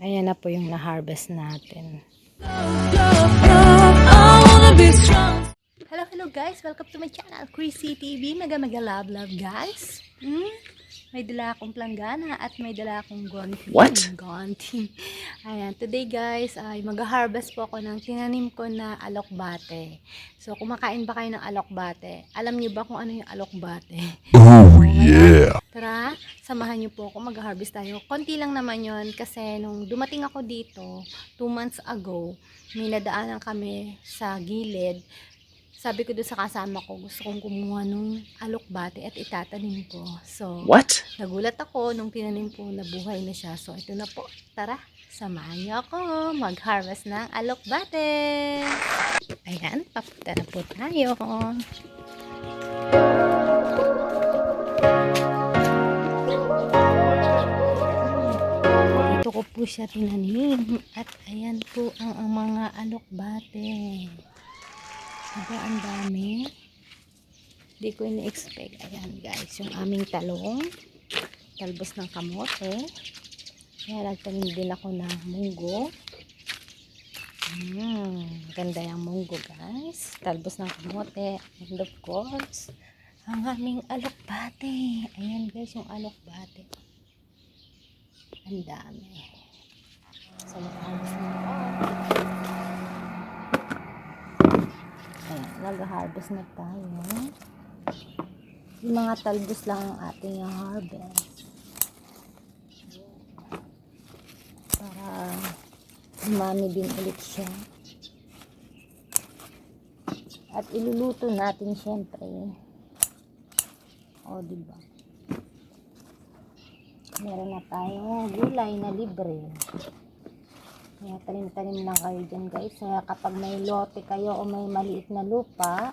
Ayan na po yung na-harvest natin. Hello, hello guys! Welcome to my channel, Chrissy TV. Mega mega love love guys. Hmm? May dala akong planggana at may dala akong gonting. What? Gonting. Ayan, today guys ay mag-harvest po ako ng tinanim ko na alokbate. So, kumakain ba kayo ng alokbate? Alam niyo ba kung ano yung alokbate? Oh, yeah. Niyo po ako mag-harvest tayo. Konti lang naman yon kasi nung dumating ako dito, two months ago, may nadaanan kami sa gilid. Sabi ko doon sa kasama ko, gusto kong kumuha nung alokbate at itatanim ko. So, What? nagulat ako nung tinanim ko na buhay na siya. So, ito na po. Tara, samahan niyo ako mag-harvest ng alokbate. Ayan, papunta na po tayo. Dito ko po siya tinanim. At ayan po ang, ang mga alokbate. Aba, ang dami. Hindi ko ini-expect. Ayan guys, yung aming talong. Talbos ng kamote. Kaya nagtanim din ako ng munggo. Hmm, ganda yung munggo guys. Talbos ng kamote. And of course, ang aming alokbate. Ayan guys, yung alokbate. Ang dami. So, mag-harvest na ako. Ayan, nag-harvest na tayo. Yung mga talbos lang ang ating harvest. Para umami din ulit siya. At iluluto natin syempre. O, diba? Meron na tayong gulay na libre. Kaya tanim-tanim lang kayo dyan guys. Kaya kapag may lote kayo o may maliit na lupa,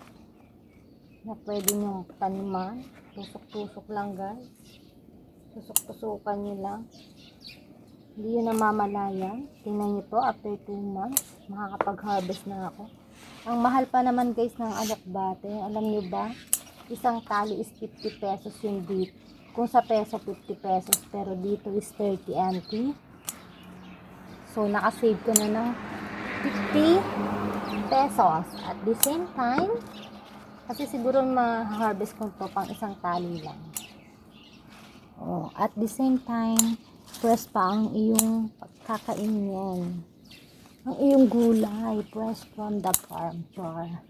na pwede nyo taniman, tusok-tusok lang guys. Tusok-tusukan nyo lang. Hindi yun namamalayan. Tingnan nyo to, after 2 months, makakapag-harvest na ako. Ang mahal pa naman guys ng alokbate. Alam nyo ba? Isang tali is 50 pesos yung dito. Kung sa peso, 50 pesos. Pero dito is 30 NT. So, nakasave ko na ng 50 pesos. At the same time, kasi siguro ma-harvest ko to pang isang tali lang. Oh, at the same time, fresh pa ang iyong pagkakain Ang iyong gulay, fresh from the farm. Char.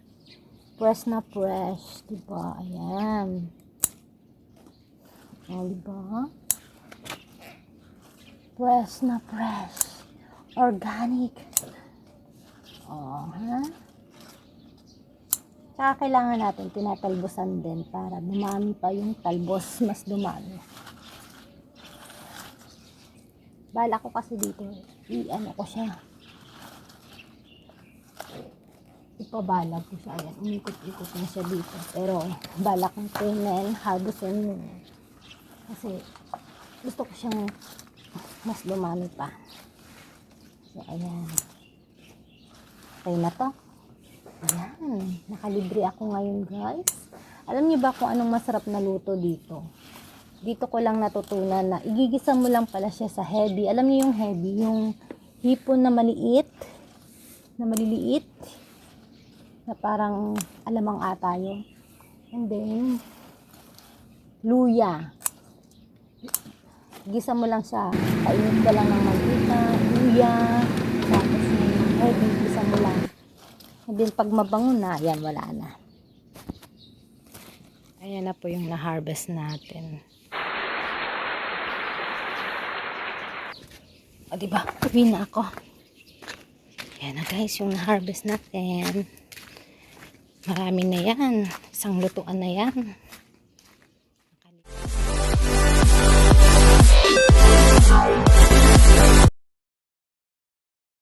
Fresh na fresh. Diba? Ayan. Oh, diba? Fresh na fresh. Organic. Oh, ha? Tsaka kailangan natin tinatalbosan din para dumami pa yung talbos. Mas dumami. Bala ko kasi dito, i-ano ko siya. Ipabalag ko siya. Ayan, umikot-ikot na siya dito. Pero, bala kong tinin, harvestin mo. Kasi, gusto ko siyang mas dumami pa. So, ayan. Okay na to. Ayan. Nakalibre ako ngayon, guys. Alam niyo ba kung anong masarap na luto dito? Dito ko lang natutunan na igigisa mo lang pala siya sa heavy. Alam niyo yung heavy, yung hipon na maliit, na maliliit, na parang alamang ata yun. And then, luya. Gisa mo lang siya. Kainit ka lang ng mantika, luya, tapos yung heavy, gisa mo lang. And then, pag mabango na, ayan, wala na. Ayan na po yung na-harvest natin. O, diba? Uwi na ako. Ayan na guys, yung na-harvest natin. Marami na yan. Isang lutuan na yan. Sound.